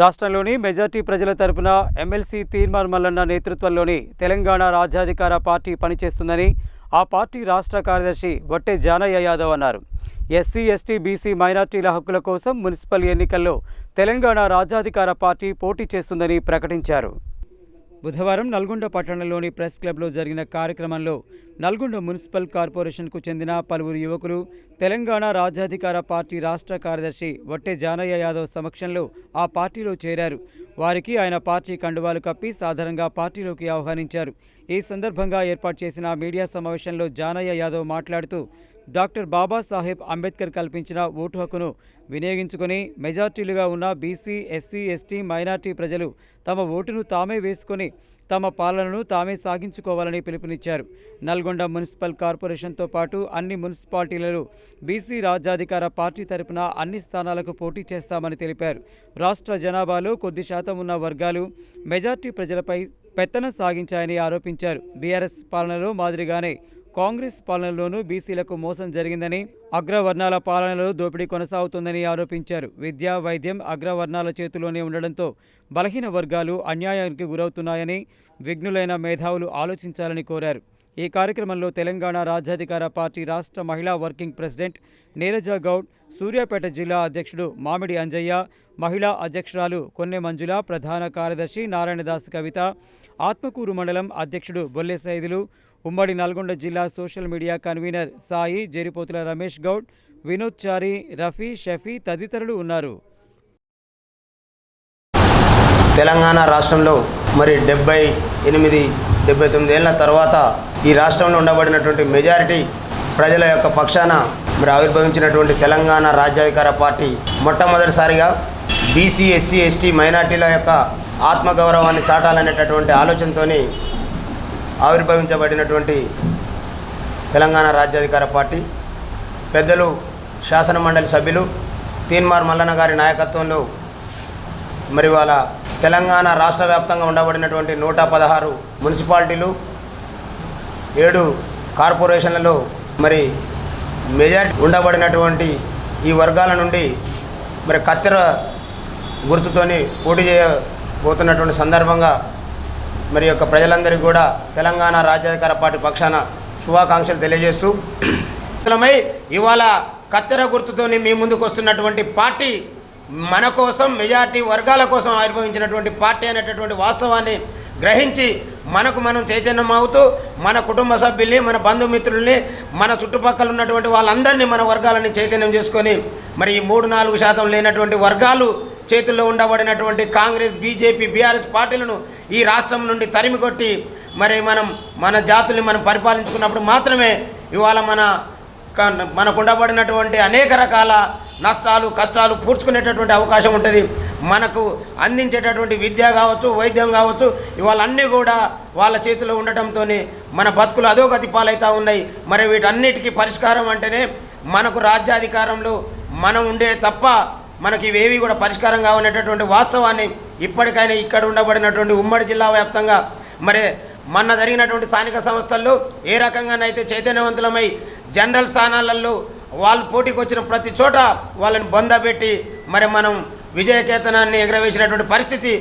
రాష్ట్రంలోని మెజార్టీ ప్రజల తరపున ఎమ్మెల్సీ తీర్మాన్ మల్లన్న నేతృత్వంలోని తెలంగాణ రాజ్యాధికార పార్టీ పనిచేస్తుందని ఆ పార్టీ రాష్ట్ర కార్యదర్శి వట్టే జానయ్య యాదవ్ అన్నారు. ఎస్సీ ఎస్టీ బీసీ మైనార్టీల హక్కుల కోసం మున్సిపల్ ఎన్నికల్లో తెలంగాణ రాజ్యాధికార పార్టీ పోటీ చేస్తుందని ప్రకటించారు. బుధవారం నల్గొండ పట్టణంలోని ప్రెస్ క్లబ్లో జరిగిన కార్యక్రమంలో నల్గొండ మున్సిపల్ కార్పొరేషన్కు చెందిన పలువురు యువకులు తెలంగాణ రాజ్యాధికార పార్టీ రాష్ట్ర కార్యదర్శి వట్టే జానయ్య యాదవ్ సమక్షంలో ఆ పార్టీలో చేరారు. వారికి ఆయన పార్టీ కండువాలు కప్పి సాధారణంగా పార్టీలోకి ఆహ్వానించారు. ఈ సందర్భంగా ఏర్పాటు చేసిన మీడియా సమావేశంలో జానయ్య యాదవ్ మాట్లాడుతూ డాక్టర్ బాబాసాహెబ్ అంబేద్కర్ కల్పించిన ఓటు హక్కును వినియోగించుకుని మెజార్టీలుగా ఉన్న బీసీ ఎస్సీ ఎస్టీ మైనార్టీ ప్రజలు తమ ఓటును తామే వేసుకొని తమ పాలనను తామే సాగించుకోవాలని పిలుపునిచ్చారు. నల్గొండ మున్సిపల్ కార్పొరేషన్తో పాటు అన్ని మున్సిపాలిటీలలో బీసీ రాజ్యాధికార పార్టీ తరపున అన్ని స్థానాలకు పోటీ చేస్తామని తెలిపారు. రాష్ట్ర జనాభాలో కొద్ది శాతం ఉన్న వర్గాలు మెజార్టీ ప్రజలపై పెత్తనం సాగించాయని ఆరోపించారు. బీఆర్ఎస్ పాలనలో మాదిరిగానే కాంగ్రెస్ పాలనలోనూ బీసీలకు మోసం జరిగిందని అగ్రవర్ణాల పాలనలో దోపిడీ కొనసాగుతుందని ఆరోపించారు. విద్య వైద్యం అగ్రవర్ణాల చేతిలోనే ఉండడంతో బలహీన వర్గాలు అన్యాయానికి గురవుతున్నాయని విఘ్నులైన మేధావులు ఆలోచించాలని కోరారు. ఈ కార్యక్రమంలో తెలంగాణ రాజ్యాధికార పార్టీ రాష్ట్ర మహిళా వర్కింగ్ ప్రెసిడెంట్ నీరజ గౌడ్ సూర్యాపేట జిల్లా అధ్యక్షుడు మామిడి అంజయ్య మహిళా అధ్యక్షురాలు కొన్నె మంజుల ప్రధాన కార్యదర్శి నారాయణదాస్ కవిత ఆత్మకూరు మండలం అధ్యక్షుడు బొల్లె సైదులు ఉమ్మడి నల్గొండ జిల్లా social media convener Sai Jaripothula Ramesh Goud Vinod Chari Rafi Shafi తదితరులు ఉన్నారు. తెలంగాణ రాష్ట్రంలో మరి డెబ్బై ఎనిమిది డెబ్బై తొమ్మిది ఏళ్ళ తర్వాత ఈ రాష్ట్రంలో ఉండబడినటువంటి మెజారిటీ ప్రజల యొక్క పక్షాన మరి ఆవిర్భవించినటువంటి తెలంగాణ రాజ్యాధికార పార్టీ మొట్టమొదటిసారిగా బీసీ ఎస్సీ ఎస్టీ మైనార్టీల యొక్క ఆత్మగౌరవాన్ని చాటాలనేటటువంటి ఆలోచనతోని ఆవిర్భవించబడినటువంటి తెలంగాణ రాజ్యాధికార పార్టీ పెద్దలు శాసన మండలి సభ్యులు తీన్మార్ మల్లన్న గారి నాయకత్వంలో మరి వాళ్ళ తెలంగాణ రాష్ట్ర వ్యాప్తంగా ఉండబడినటువంటి నూట పదహారు మున్సిపాలిటీలు ఏడు కార్పొరేషన్లలో మరి మెజార్టీ ఉండబడినటువంటి ఈ వర్గాల నుండి మరి కత్తెర గుర్తుతోని పోటీ చేయబోతున్నటువంటి సందర్భంగా మరి యొక్క ప్రజలందరికీ కూడా తెలంగాణ రాజ్యాధికార పార్టీ పక్షాన శుభాకాంక్షలు తెలియజేస్తూ మై ఇవాళ కత్తెర గుర్తుతోని మీ ముందుకు వస్తున్నటువంటి పార్టీ మన కోసం మెజార్టీ వర్గాల కోసం ఆవిర్భవించినటువంటి పార్టీ అనేటటువంటి వాస్తవాన్ని గ్రహించి మనకు మనం చైతన్యం అవుతూ మన కుటుంబ సభ్యుల్ని మన బంధుమిత్రుల్ని మన చుట్టుపక్కల ఉన్నటువంటి వాళ్ళందరినీ మన వర్గాలని చైతన్యం చేసుకొని మరి ఈ మూడు నాలుగు శాతం లేనటువంటి వర్గాలు చేతుల్లో ఉండబడినటువంటి కాంగ్రెస్ బీజేపీ బీఆర్ఎస్ పార్టీలను ఈ రాష్ట్రం నుండి తరిమి కొట్టి మరి మనం మన జాతుల్ని మనం పరిపాలించుకున్నప్పుడు మాత్రమే ఇవాళ మన క- మనకు ఉండబడినటువంటి అనేక రకాల నష్టాలు కష్టాలు పూడ్చుకునేటటువంటి అవకాశం ఉంటుంది. మనకు అందించేటటువంటి విద్య కావచ్చు వైద్యం కావచ్చు ఇవాళ అన్నీ కూడా వాళ్ళ చేతిలో ఉండటంతో మన బతుకులు అధోగతి పాలవుతూ ఉన్నాయి. మరి వీటన్నిటికీ పరిష్కారం అంటేనే మనకు రాజ్యాధికారంలో మనం ఉండే తప్ప మనకి ఇవేవి కూడా పరిష్కారం కావనేటటువంటి వాస్తవాన్ని ఇప్పటికైనా ఇక్కడ ఉండబడినటువంటి ఉమ్మడి జిల్లా వ్యాప్తంగా మరి మొన్న జరిగినటువంటి స్థానిక సంస్థల్లో ఏ రకంగానైతే చైతన్యవంతులమై జనరల్ స్థానాలలో వాళ్ళు పోటీకి వచ్చిన ప్రతి చోట వాళ్ళని బొందబెట్టి మరి మనం విజయకేతనాన్ని ఎగరవేసినటువంటి పరిస్థితి